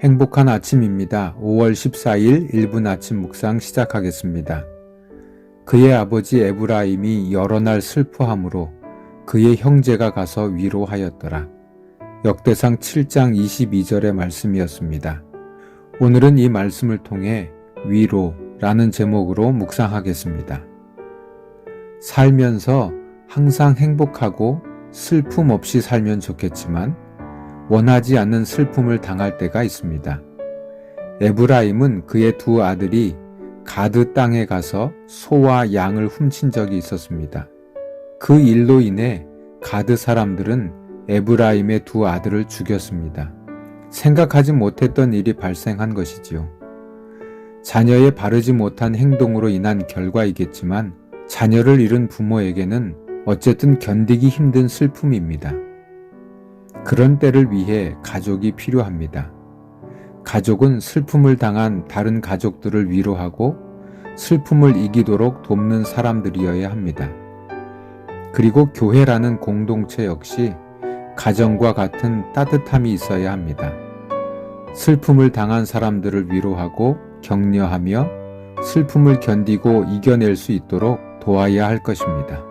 행복한 아침입니다. 5월 14일 1분 아침 묵상 시작하겠습니다. 그의 아버지 에브라임이 여러 날 슬퍼함으로 그의 형제가 가서 위로하였더라. 역대상 7장 22절의 말씀이었습니다. 오늘은 이 말씀을 통해 위로라는 제목으로 묵상하겠습니다. 살면서 항상 행복하고 슬픔 없이 살면 좋겠지만 원하지 않는 슬픔을 당할 때가 있습니다. 에브라임은 그의 두 아들이 가드 땅에 가서 소와 양을 훔친 적이 있었습니다. 그 일로 인해 가드 사람들은 에브라임의 두 아들을 죽였습니다. 생각하지 못했던 일이 발생한 것이지요. 자녀의 바르지 못한 행동으로 인한 결과이겠지만 자녀를 잃은 부모에게는 어쨌든 견디기 힘든 슬픔입니다. 그런 때를 위해 가족이 필요합니다. 가족은 슬픔을 당한 다른 가족들을 위로하고 슬픔을 이기도록 돕는 사람들이어야 합니다. 그리고 교회라는 공동체 역시 가정과 같은 따뜻함이 있어야 합니다. 슬픔을 당한 사람들을 위로하고 격려하며 슬픔을 견디고 이겨낼 수 있도록 도와야 할 것입니다.